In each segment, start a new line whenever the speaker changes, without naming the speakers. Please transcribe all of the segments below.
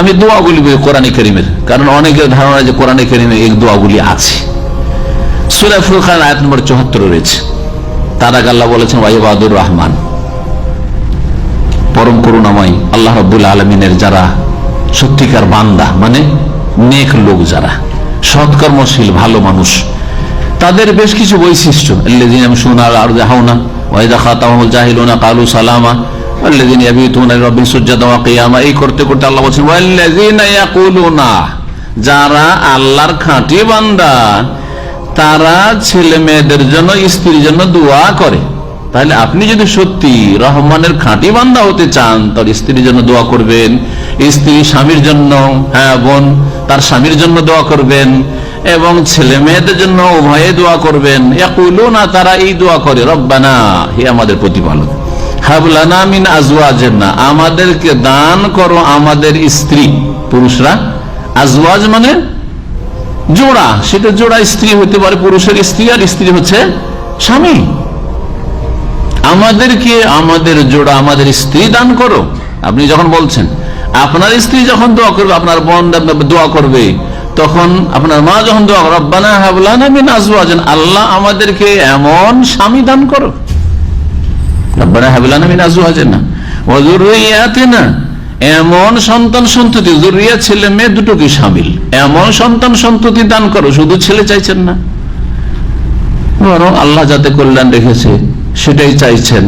আমি দোয়াগুলি বলি কোরআন করিমের। কারণ অনেকের ধারণা যে কোরআন করিমে এই দোয়াগুলি আছে। সুরা ফুরখান আয়াত নম্বর চুহাত্তর রয়েছে। তার আগে আল্লাহ বলেছেন ওয়াইবাদুর রহমান। পরম করুণাময় আল্লাহ রব্বুল আলমিনের যারা সত্যিকার বান্দা মানে নেক লোক যারা, সৎকর্মশীল, ভালো মানুষ, তাদের বেশ কিছু বৈশিষ্ট্য। আল্লাযীনা ইয়ামশুনা আলা আরদি হাওনা, ওয়া ইযা খাতাবাহুল জাহিলুনা ক্বালু সালামা এই করতে করতে আল্লাহ ইয়াকুলুনা যারা আল্লাহর খাঁটি বান্দা, তারা জন্য, স্ত্রীর জন্য দোয়া করে। তাহলে আপনি যদি সত্যি রহমানের খাঁটি বান্দা হতে চান তার স্ত্রীর জন্য দোয়া করবেন। স্ত্রী স্বামীর জন্য হ্যাঁ বোন, তার স্বামীর জন্য দোয়া করবেন। এবং ছেলে মেয়েদের জন্য উভয়ে দোয়া করবেন। না তারা এই দোয়া করে, রব্বানা হে আমাদের প্রতিপালক। হাবলানা মিন আমাদেরকে দান করো আমাদের স্ত্রী, পুরুষরা। আজওয়াজ মানে জোড়া, সেটা জোড়া স্ত্রী হতে পারে পুরুষের স্ত্রী, আর স্ত্রী হচ্ছে স্বামী। আমাদেরকে আমাদের জোড়া, আমাদের স্ত্রী দান করো। আপনি যখন বলছেন, আপনার স্ত্রী যখন দোয়া করবে, আপনার বোন দোয়া করবে, তখন আপনার মা যখন দোয়া রব্বানা আল্লাহ আমাদেরকে এমন স্বামী দান করো। রব্বানা হাবলানা মিন আজওয়াজিনা ওয়া যুররিয়াতিনা। এমন সন্তান সন্ততি জুরিয়া ছেলে মেয়ে দুটোকে সামিল। এমন সন্তান সন্ততি দান করো, শুধু ছেলে চাইছেন না। বরং আল্লাহ যাতে কল্যাণ রেখেছে, সেটাই চাইছেন।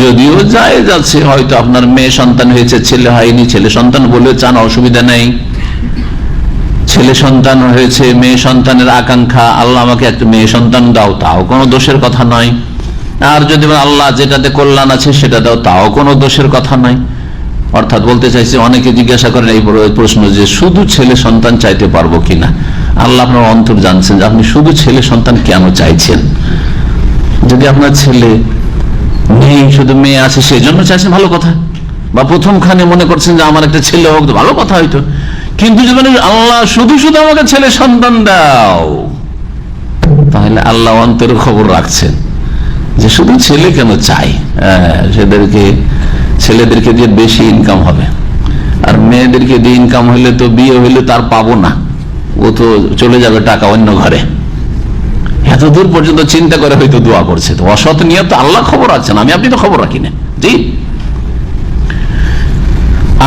যদিও যায় যাচ্ছে হয়তো আপনার মেয়ে সন্তান হয়েছে, ছেলে হয়নি, ছেলে সন্তান বলে চান, অসুবিধা নেই। ছেলে সন্তান হয়েছে, মেয়ে সন্তানের আকাঙ্ক্ষা, আল্লাহ আমাকে একটা মেয়ে সন্তান দাও, তাও কোনো দোষের কথা নয়। আর যদি আল্লাহ যেটাতে কল্যাণ আছে সেটা দাও, তাও কোনো দোষের কথা নয়। অর্থাৎ বলতে চাইছি, অনেকে জিজ্ঞাসা করেন এই প্রশ্ন যে, শুধু ছেলে সন্তান চাইতে পারব কিনা? আল্লাহ আপনার অন্তর জানছেন যে, আপনি শুধু ছেলে সন্তান কেন চাইছেন? যদি আপনার ছেলে নেই শুধু মেয়ে আছে সেই জন্য চাইছেন, ভালো কথা। বা প্রথমখানে মনে করছেন যে, আমার একটা ছেলে হোক ভালো কথা হয়তো। কিন্তু যদি আল্লাহ শুধু শুধু আমাকে ছেলে সন্তান দাও, তাহলে আল্লাহ অন্তর খবর রাখছেন। যে শুধু ছেলে কেন চাই সেদেরকে, ছেলেদেরকে দিয়ে বেশি ইনকাম হবে। আর মেয়েদেরকে দিয়ে ইনকাম হইলে তো বিয়ে হইলে তার পাবো না। ও তো চলে যাবে টাকা অন্য ঘরে। এত দূর পর্যন্ত চিন্তা করে হয়তো দোয়া করছে তো। অসৎ নিয়ে তো আল্লাহ খবর আছেন আমি আপনি তো খবর রাখি না। জি।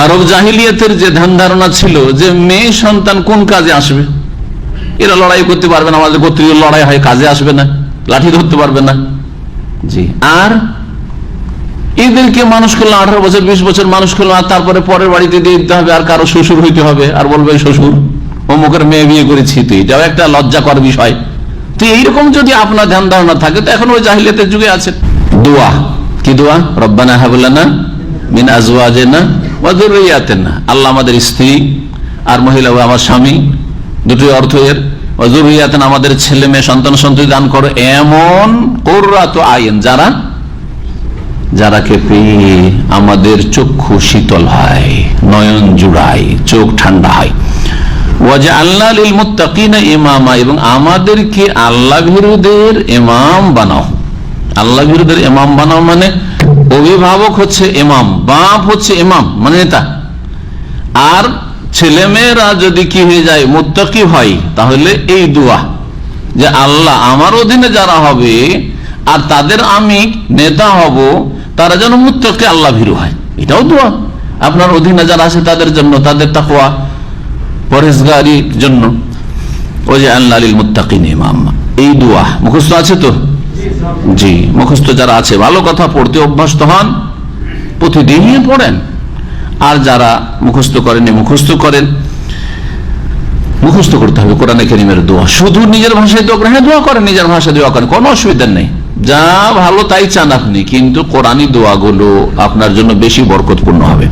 আরব জাহিলিয়াতের যে ধ্যান ধারণা ছিল যে মেয়ে সন্তান কোন কাজে আসবে? এরা লড়াই করতে পারবে না, আমাদের গোত্রীয় লড়াই হয়, কাজে আসবে না, লাঠি ধরতে পারবে না। আর এদেরকে মানুষ করল আঠারো বছর, বিশ বছর মানুষ করল, আর তারপরে পরের বাড়িতে দিয়ে দিতে হবে, আর কারও শ্বশুর হইতে হবে, আর বলবে, শ্বশুর, অমুকের মেয়ে বিয়ে করেছি তো এটাও একটা লজ্জাকর বিষয়। তো এইরকম যদি আপনার ধ্যান ধারণা থাকে, তো এখন ওই জাহিলিয়াতের যুগে আছে দোয়া। কি দোয়া? রব্বানা হাবুল্লানা মিন আজওয়াজেনা ওয়া যুররিয়াতিনা। আল্লাহ আমাদের স্ত্রী আর মহিলা আমার স্বামী, দুটোই অর্থ এর অজুরিয়াতেন আমাদের ছেলে মেয়ে, সন্তান সন্ততি দান করো। এমন কোর্রাত আইন, যারা? যারাকে পেয়ে আমাদের চক্ষু শীতল হয়, নয়ন জুড়ায়, চোখ ঠান্ডা হয়। আল্লাহ এবং আমাদেরকে আল্লাহ বানাও। আল্লাহ বানাও মানে অভিভাবক হচ্ছে বাপ হচ্ছে মানে আর ছেলে মেয়েরা যদি কি হয়ে যায়, মুত্তাকি হয় তাহলে এই দোয়া যে আল্লাহ আমার অধীনে যারা হবে আর তাদের আমি নেতা হব, তারা যেন মুত্তাকি আল্লাহ ভীরু হয়। এটাও দোয়া। আপনার অধীনে যারা আছে, তাদের জন্য, তাদের তাকওয়া পরেশগারির জন্য। ও যে আল্লাহ আলীল মুত্তাকিন ইমাম। এই দোয়া। মুখস্থ আছে তো? জি, মুখস্থ যারা আছে, ভালো কথা পড়তে অভ্যস্ত হন। প্রতিদিনই পড়েন। আর যারা মুখস্থ করেন মুখস্থ করেন। মুখস্থ করতে হবে কোরআনে কেরিমের দোয়া। শুধু নিজের ভাষায় দোয়া করেন। হ্যাঁ দোয়া করেন, নিজের ভাষায় দোয়া করেন, কোনো অসুবিধা নেই। যা ভালো তাই চান আপনি, কিন্তু কোরআনী দোয়াগুলো আপনার জন্য বেশি বরকতপূর্ণ হবে।